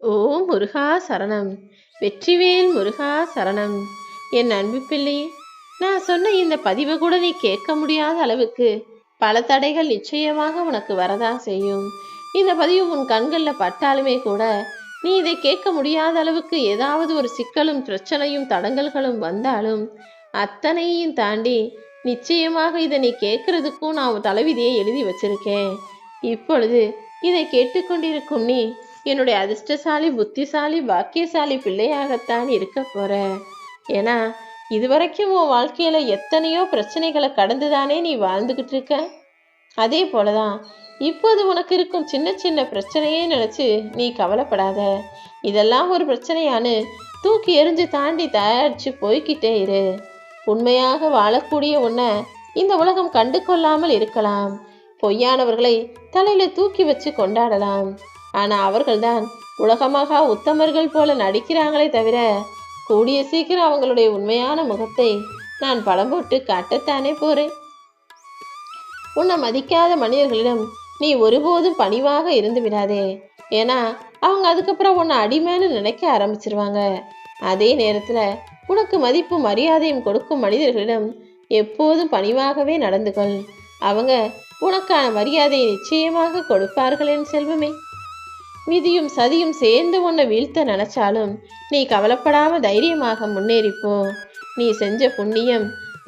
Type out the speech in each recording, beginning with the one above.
ஓ முருகா சரணம். வெற்றிவேல் முருகா சரணம். என் அன்பு பிள்ளை நான் சொன்ன இந்த பதிவை கூட நீ கேட்க முடியாத அளவுக்கு பல தடைகள் நிச்சயமாக உனக்கு வரதான் செய்யும். இந்த பதிவு உன் கண்களில் பட்டாலுமே கூட நீ இதை கேட்க முடியாத அளவுக்கு ஏதாவது ஒரு சிக்கலும் பிரச்சனையும் தடங்கல்களும் வந்தாலும் அத்தனையும் தாண்டி நிச்சயமாக இதை நீ கேட்கறதுக்கும் நான் உன் தலைவிதியை எழுதி வச்சிருக்கேன். இப்பொழுது இதை கேட்டுக்கொண்டிருக்கும் நீ என்னுடைய அதிர்ஷ்டசாலி புத்திசாலி பாக்கியசாலி பிள்ளையாகத்தான் இருக்க போற ஏன்னா இதுவரைக்கும் உன் வாழ்க்கையில எத்தனையோ பிரச்சனைகளை கடந்துதானே நீ வாழ்ந்துகிட்டு இருக்க? அதே போலதான் இப்போது உனக்கு இருக்கும் சின்ன சின்ன பிரச்சனையே நினைச்சு நீ கவலைப்படாத. இதெல்லாம் ஒரு பிரச்சனையான்னு தூக்கி எறிஞ்சு தாண்டி தயாரிச்சு போய்கிட்டே இரு. உண்மையாக வாழக்கூடிய உன்னை இந்த உலகம் கண்டு கொள்ளாமல் இருக்கலாம். பொய்யானவர்களை தலையில தூக்கி வச்சு கொண்டாடலாம். ஆனால் அவர்கள்தான் உலகமாக உத்தமர்கள் போல நடிக்கிறாங்களே தவிர கூடிய சீக்கிரம் அவங்களுடைய உண்மையான முகத்தை நான் படம் போட்டு காட்டத்தானே போறேன். உன்னை மதிக்காத மனிதர்களிடம் நீ ஒருபோதும் பணிவாக இருந்து விடாதே. ஏன்னா அவங்க அதுக்கப்புறம் உன்னை அடிமைன்னு நினைக்க ஆரம்பிச்சிருவாங்க. அதே நேரத்தில் உனக்கு மதிப்பு மரியாதையும் கொடுக்கும் மனிதர்களிடம் எப்போதும் பணிவாகவே நடந்து கொள் அவங்க உனக்கான மரியாதையை நிச்சயமாக கொடுப்பார்கள் என் செல்வமே. விதியும் சதியும் சேர்ந்து உன்னை வீழ்த்த நினைச்சாலும் நீ கவலைப்படாம தைரியமாக முன்னேறிப்போ. நீ செஞ்ச புண்ணியம்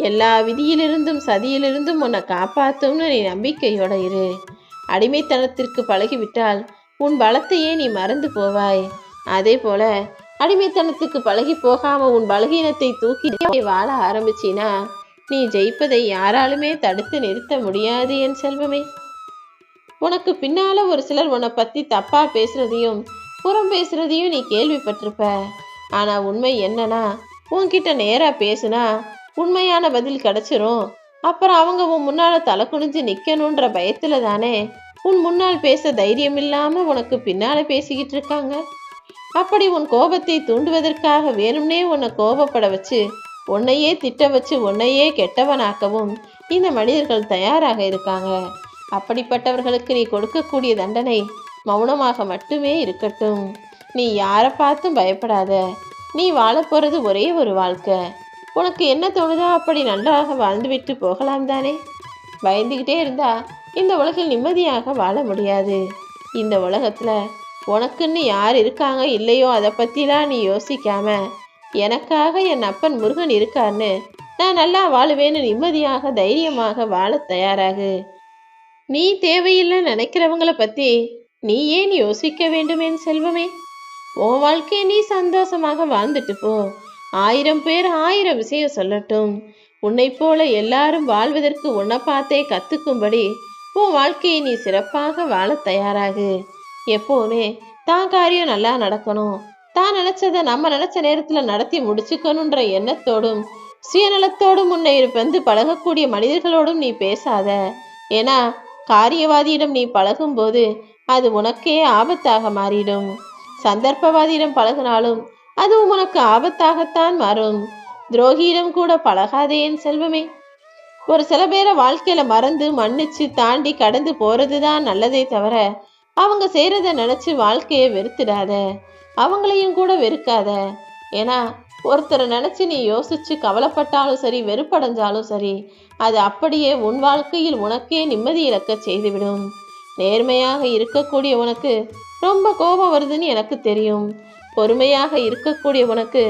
எல்லா விதியிலிருந்தும் சதியிலிருந்தும் உன்னை காப்பாத்தும்னு நீ நம்பிக்கையோட இரு. அடிமைத்தனத்திற்கு பழகிவிட்டால் உன் பலத்தையே நீ மறந்து போவாய். அதே போல அடிமைத்தனத்துக்கு பழகி போகாம உன் பலகீனத்தை தூக்கி வாழ ஆரம்பிச்சினா நீ ஜெயிப்பதை யாராலுமே தடுத்து நிறுத்த முடியாது என் செல்வமே. உனக்கு பின்னால ஒரு சிலர் உன்னை பத்தி தப்பா பேசுறதையும் புறம் பேசுறதையும் நீ கேள்விப்பட்டிருப்ப. ஆனா உண்மை என்னன்னா உன்கிட்ட நேரா பேசுனா உண்மையான பதில் கிடைச்சிரும். அப்புறம் அவங்க உன் முன்னால தலை குனிஞ்சு நிக்கணும்ன்ற பயத்துல தானே உன் முன்னால் பேச தைரியம் இல்லாம உனக்கு பின்னால பேசிக்கிட்டு இருக்காங்க? அப்படி உன் கோபத்தை தூண்டுவதற்காக வேணும்னே உன்னை கோபப்பட வச்சு உன்னையே திட்ட வச்சு உன்னையே கெட்டவனாக்கவும் இந்த மனிதர்கள் தயாராக இருக்காங்க. அப்படிப்பட்டவர்களுக்கு நீ கொடுக்கக்கூடிய தண்டனை மௌனமாக மட்டுமே இருக்கட்டும். நீ யாரை பார்த்தும் பயப்படாத. நீ வாழப்போகிறது ஒரே ஒரு வாழ்க்கை. உனக்கு என்ன தோணுதோ அப்படி நன்றாக வாழ்ந்துவிட்டு போகலாம் தானே. பயந்துக்கிட்டே இருந்தா இந்த உலகில் நிம்மதியாக வாழ முடியாது. இந்த உலகத்துல உனக்குன்னு யார் இருக்காங்க இல்லையோ அதை பத்திலாம் நீ யோசிக்காம எனக்காக என் அப்பன் முருகன் இருக்கான்னு நான் நல்லா வாழுவேன்னு நிம்மதியாக தைரியமாக வாழ தயாராகு. நீ தேவையில்லை நினைக்கிறவங்கள பத்தி நீ ஏன் யோசிக்க வேண்டும் என் செல்வமே? உன் வாழ்க்கையை நீ சந்தோஷமாக வாழ்ந்துட்டு போ. ஆயிரம் பேர் ஆயிரம் விஷயம் சொல்லட்டும். உன்னை போல எல்லாரும் வாழ்வதற்கு உன்னை பார்த்தே கத்துக்கும்படி உன் வாழ்க்கையை நீ சிறப்பாக வாழ தயாராகு. எப்போவுமே தான் காரியம் நல்லா நடக்கணும். தான் நினைச்சதை நம்ம நினைச்ச நேரத்துல நடத்தி முடிச்சுக்கணுன்ற எண்ணத்தோடும் சுயநலத்தோடும் உன்னை வந்து பழகக்கூடிய மனிதர்களோடும் நீ பேசாத. ஏன்னா காரியவாதியிடம் நீ பழகும்போது அது உனக்கே ஆபத்தாக மாறிடும். சந்தர்ப்பவாதியிடம் பழகினாலும் அதுவும் உனக்கு ஆபத்தாகத்தான் மாறும். துரோகியிடம் கூட பழகாதே என் செல்வமே. ஒரு சில பேரை வாழ்க்கையில மறந்து மன்னிச்சு தாண்டி கடந்து போறதுதான் நல்லதே தவிர அவங்க செய்யறத நினைச்சு வாழ்க்கையை வெறுத்துடாத. அவங்களையும் கூட வெறுக்காத. ஏன்னா ஒருத்தரை நினச்சி நீ யோசிச்சு கவலைப்பட்டாலும் சரி வெறுப்படைஞ்சாலும் சரி அது அப்படியே உன் வாழ்க்கையில் உனக்கே நிம்மதி இழக்க செய்துவிடும். நேர்மையாக இருக்கக்கூடிய உனக்கு ரொம்ப கோபம் வருதுன்னு எனக்கு தெரியும். பொறுமையாக இருக்கக்கூடிய உனக்கு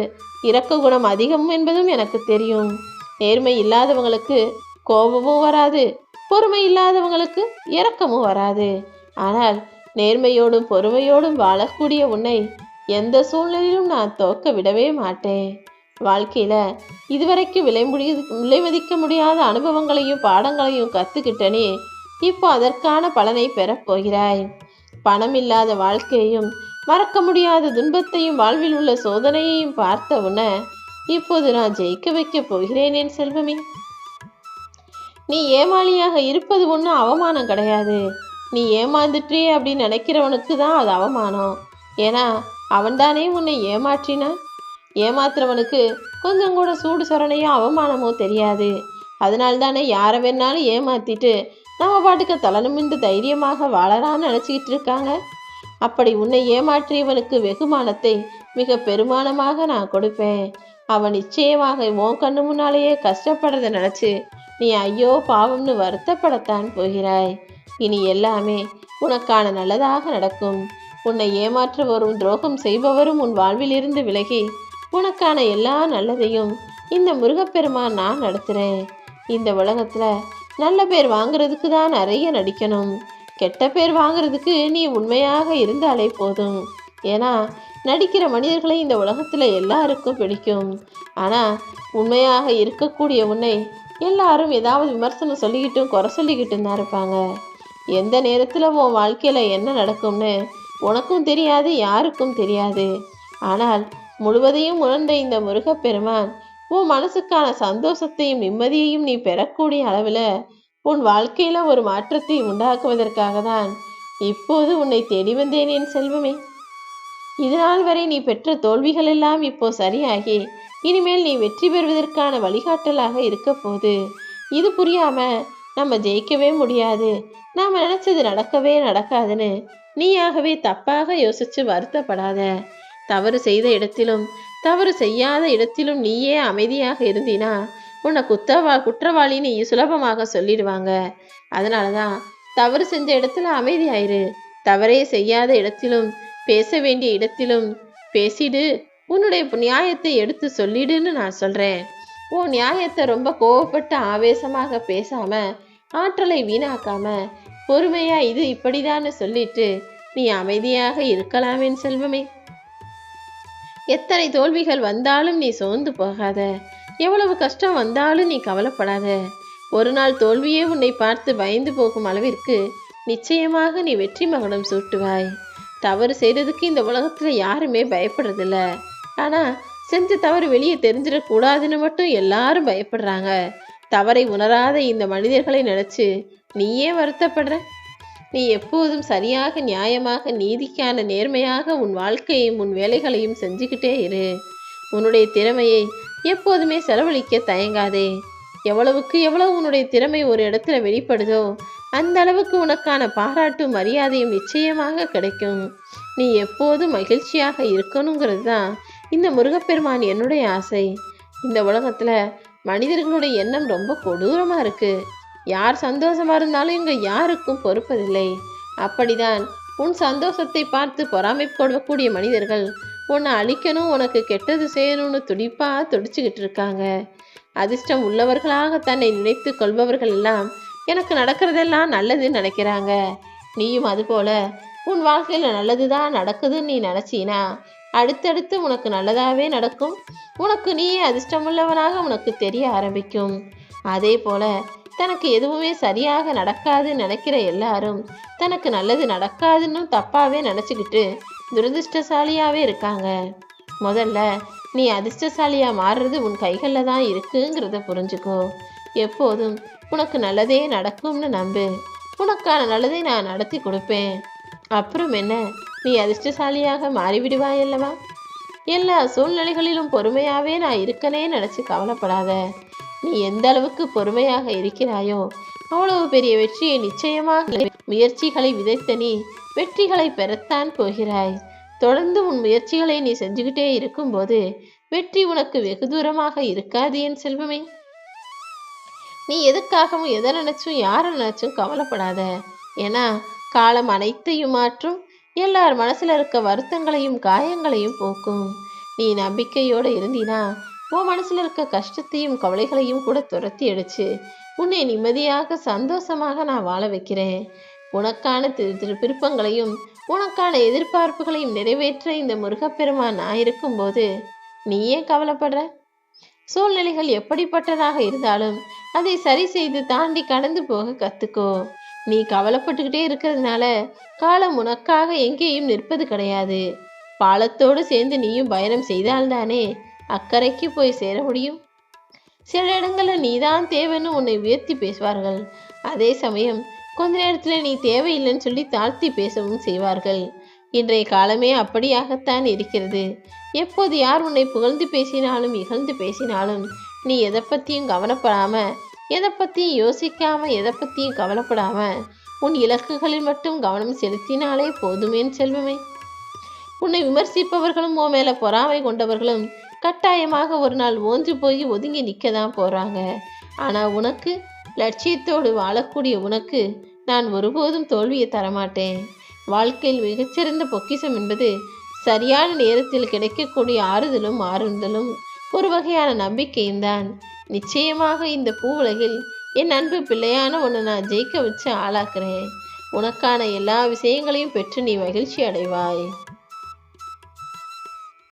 இரக்க குணம் அதிகம் என்பதும் எனக்கு தெரியும். நேர்மை இல்லாதவங்களுக்கு கோபமும் வராது பொறுமை இல்லாதவங்களுக்கு இரக்கமும் வராது. ஆனால் நேர்மையோடும் பொறுமையோடும் வாழக்கூடிய உன்னை எந்த சூழ்நிலையிலும் நான் தோக்க விடவே மாட்டேன். வாழ்க்கையில இதுவரைக்கும் விலை முடி விலை மதிக்க முடியாத அனுபவங்களையும் பாடங்களையும் கத்துக்கிட்டனே இப்போ அதற்கான பலனை பெறப் போகிறாய். பணம் இல்லாத வாழ்க்கையையும் மறக்க முடியாத துன்பத்தையும் வாழ்வில் உள்ள சோதனையையும் பார்த்த உன்னை இப்போது நான் ஜெயிக்க வைக்க போகிறேன் என் செல்வமே. நீ ஏமாளியாக இருப்பது ஒன்றும் அவமானம் கிடையாது. நீ ஏமாந்துட்டே அப்படின்னு நினைக்கிறவனுக்கு தான் அது அவமானம். ஏன்னா அவன்தானே உன்னை ஏமாற்றினான்? ஏமாத்துறவனுக்கு கொஞ்சம் கூட சூடு சொரணையோ அவமானமோ தெரியாது. அதனால தானே யாரை வேணாலும் ஏமாத்திட்டு நம்ம பாட்டுக்கு தலை தைரியமாக வாழறான்னு நினச்சிக்கிட்டு இருக்காங்க? அப்படி உன்னை ஏமாற்றியவனுக்கு வெகுமானத்தை மிக பெருமானமாக நான் கொடுப்பேன். அவன் நிச்சயமாக உன் கண்ணு முன்னாலேயே கஷ்டப்படுறத நினச்சி நீ ஐயோ பாவம்னு வருத்தப்படத்தான் போகிறாய். இனி எல்லாமே உனக்கான நல்லதாக நடக்கும். உன்னை ஏமாற்றுவரும் துரோகம் செய்பவரும் உன் வாழ்விலிருந்து விலகி உனக்கான எல்லா நல்லதையும் இந்த முருகப்பெருமான் நான் நடத்துகிறேன் இந்த உலகத்தில் நல்ல பேர் வாங்குறதுக்கு தான் நிறைய நடிக்கணும். கெட்ட பேர் வாங்குறதுக்கு நீ உண்மையாக இருந்தாலே போதும். ஏன்னா நடிக்கிற மனிதர்களை இந்த உலகத்தில் எல்லாருக்கும் பிடிக்கும். ஆனால் உண்மையாக இருக்கக்கூடிய உன்னை எல்லாரும் ஏதாவது விமர்சனம் சொல்லிக்கிட்டும் குறை சொல்லிக்கிட்டும் தான் இருப்பாங்க. எந்த நேரத்தில் உன் வாழ்க்கையில் என்ன நடக்கும்னு உனக்கும் தெரியாது யாருக்கும் தெரியாது. ஆனால் முழுவதையும் உணர்ந்த இந்த முருகப்பெருமான் உன் மனசுக்கான சந்தோஷத்தையும் நிம்மதியையும் நீ பெறக்கூடிய அளவில் உன் வாழ்க்கையில் ஒரு மாற்றத்தை உண்டாக்குவதற்காக தான் இப்போது உன்னை தேடி வந்தேன் என் செல்வமே. இதுநாள் வரை நீ பெற்ற தோல்விகள் எல்லாம் இப்போ சரியாகி இனிமேல் நீ வெற்றி பெறுவதற்கான வழிகாட்டலாக இருக்க போது இது புரியாம நம்ம ஜெயிக்கவே முடியாது. நாம நினைச்சது நடக்கவே நடக்காதுன்னு நீயாகவே தப்பாக யோசிச்சு வருத்தப்படாத. தவறு செய்த இடத்திலும் தவறு செய்யாத இடத்திலும் நீயே அமைதியாக இருந்தினா உன்னை குத்தவா குற்றவாளின்னு சுலபமாக சொல்லிடுவாங்க. அதனால தான் தவறு செஞ்ச இடத்துல அமைதியாயிரு. தவறே செய்யாத இடத்திலும் பேச வேண்டிய இடத்திலும் பேசிடு. உன்னுடைய நியாயத்தை எடுத்து சொல்லிடுன்னு நான் சொல்கிறேன் உன் நியாயத்தை ரொம்ப கோவப்பட்டு ஆவேசமாக பேசாம ஆற்றலை வீணாக்காம பொறுமையா இது இப்படிதான்னு சொல்லிட்டு நீ அமைதியாக இருக்கலாம் என் செல்வமே. எத்தனை தோல்விகள் வந்தாலும் நீ சோர்ந்து போகாத. எவ்வளவு கஷ்டம் வந்தாலும் நீ கவலைப்படாத. ஒரு நாள் தோல்வியே உன்னை பார்த்து பயந்து போகும் அளவிற்கு நிச்சயமாக நீ வெற்றி மகனம் சூட்டுவாய். தவறு செய்ததுக்கு இந்த உலகத்துல யாருமே பயப்படுறதில்ல. ஆனா செஞ்ச தவறு வெளியே தெரிஞ்சிடக்கூடாதுன்னு மட்டும் எல்லாரும் பயப்படுறாங்க. தவறை உணராத இந்த மனிதர்களை நினைச்சு நீயே வருத்தப்படுற? நீ எப்போதும் சரியாக நியாயமாக நீதிக்கான நேர்மையாக உன் வாழ்க்கையும் உன் வேலைகளையும் செஞ்சுக்கிட்டே இரு. உன்னுடைய திறமையை எப்போதுமே செலவழிக்க தயங்காதே. எவ்வளவுக்கு எவ்வளவு உன்னுடைய திறமை ஒரு இடத்துல வெளிப்படுதோ அந்த அளவுக்கு உனக்கான பாராட்டும் மரியாதையும் நிச்சயமாக கிடைக்கும். நீ எப்போதும் மகிழ்ச்சியாக இருக்கணுங்கிறது தான் இந்த முருகப்பெருமான் என்னுடைய ஆசை. இந்த உலகத்துல மனிதர்களுடைய எண்ணம் ரொம்ப கொடூரமா இருக்கு. யார் சந்தோஷமா இருந்தாலும் இங்கே யாருக்கும் பொறுப்பதில்லை. அப்படிதான் உன் சந்தோஷத்தை பார்த்து பொறாமைப்படக்கூடிய மனிதர்கள் உன்னை அழிக்கணும் உனக்கு கெட்டது செய்யணும்னு துடிப்பா துடிச்சுக்கிட்டு இருக்காங்க. அதிர்ஷ்டம் உள்ளவர்களாக தன்னை நினைத்து கொள்பவர்கள் எல்லாம் எனக்கு நடக்கிறதெல்லாம் நல்லதுன்னு நினைக்கிறாங்க. நீயும் அதுபோல உன் வாழ்க்கையில் நல்லதுதான் நடக்குதுன்னு நீ நினச்சினா அடுத்தடுத்து உனக்கு நல்லதாகவே நடக்கும். உனக்கு நீயே அதிர்ஷ்டமுள்ளவனாக உனக்கு தெரிய ஆரம்பிக்கும். அதே போல தனக்கு எதுவுமே சரியாக நடக்காதுன்னு நினைக்கிற எல்லாரும் தனக்கு நல்லது நடக்காதுன்னு தப்பாவே நினச்சிக்கிட்டு துரதிர்ஷ்டசாலியாகவே இருக்காங்க. முதல்ல நீ அதிர்ஷ்டசாலியாக மாறுறது உன் கைகளில் தான் இருக்குங்கிறத புரிஞ்சுக்கோ. எப்போதும் உனக்கு நல்லதே நடக்கும்னு நம்பு. உனக்கான நல்லதை நான் நடத்தி கொடுப்பேன். அப்புறம் என்ன? நீ அதிர்ஷ்டசாலியாக மாறிவிடுவாய் அல்லவா? எல்லா சூழ்நிலைகளிலும் பொறுமையாகவே நான் இருக்கனே நினச்சி கவலைப்படாத. நீ எந்த அளவுக்கு பொறுமையாக இருக்கிறாயோ அவ்வளவு பெரிய வெற்றியை நிச்சயமாக முயற்சிகளை விதைத்த நீ வெற்றிகளை பெறத்தான் போகிறாய். தொடர்ந்து உன் முயற்சிகளை நீ செஞ்சுக்கிட்டே இருக்கும்போது வெற்றி உனக்கு வெகு தூரமாக இருக்காது என் செல்வமே. நீ எதுக்காகவும் எதை நினைச்சும் யாரை நினைச்சும் கவலைப்படாத. ஏன்னா காலம் அனைத்தையும் மாற்றும். எல்லார் மனசுல இருக்க வருத்தங்களையும் காயங்களையும் போக்கும். நீ நம்பிக்கையோடு இருந்தினா உன் மனசுல இருக்க கஷ்டத்தையும் கவலைகளையும் கூட துரத்தி அடிச்சு உன்னை நிம்மதியாக சந்தோஷமாக நான் வாழ வைக்கிறேன். உனக்கான திரு திரு விருப்பங்களையும் உனக்கான எதிர்பார்ப்புகளையும் நிறைவேற்ற இந்த முருகப்பெருமான் நான் இருக்கும்போது நீ ஏன் கவலைப்படுற? சூழ்நிலைகள் எப்படிப்பட்டதாக இருந்தாலும் அதை சரி செய்து தாண்டி கடந்து போக கத்துக்கோ. நீ கவலைப்பட்டுக்கிட்டே இருக்கிறதுனால காலம் உனக்காக எங்கேயும் நிற்பது கிடையாது. பாலத்தோடு சேர்ந்து நீயும் பயணம் செய்தால்தானே அக்கறைக்கு போய் சேர முடியும். சில இடங்களில் நீதான் தேவைன்னு உன்னை உயர்த்தி பேசுவார்கள். அதே சமயம் கொஞ்ச நேரத்தில் நீ தேவையில்லைன்னு சொல்லி தாழ்த்தி பேசவும் செய்வார்கள். இன்றைய காலமே அப்படியாகத்தான் இருக்கிறது. எப்போது யார் உன்னை புகழ்ந்து பேசினாலும் இகழ்ந்து பேசினாலும் நீ எதை பற்றியும் கவலைப்படாம எதை பற்றியும் யோசிக்காம எதை பற்றியும் கவலைப்படாம உன் இலக்குகளில் மட்டும் கவனம் செலுத்தினாலே போதுமேன் செல்வமே. உன்னை விமர்சிப்பவர்களும் உன் மேலே பொறாமை கொண்டவர்களும் கட்டாயமாக ஒரு நாள் ஓஞ்சு போய் ஒதுங்கி நிற்க தான் போகிறாங்க ஆனால் உனக்கு லட்சியத்தோடு வாழக்கூடிய உனக்கு நான் ஒருபோதும் தோல்வியை தரமாட்டேன். வாழ்க்கையில் மிகச்சிறந்த பொக்கிஷம் என்பது சரியான நேரத்தில் கிடைக்கக்கூடிய ஆறுதலும் ஆறுதலும் ஒரு வகையான நம்பிக்கையும் தான் நிச்சயமாக இந்த பூவுலகில் என் அன்பு பிள்ளையான உன்னை நான் ஜெயிக்க வச்சு ஆளாக்குறேன். உனக்கான எல்லா விஷயங்களையும் பெற்று நீ மகிழ்ச்சி அடைவாய்.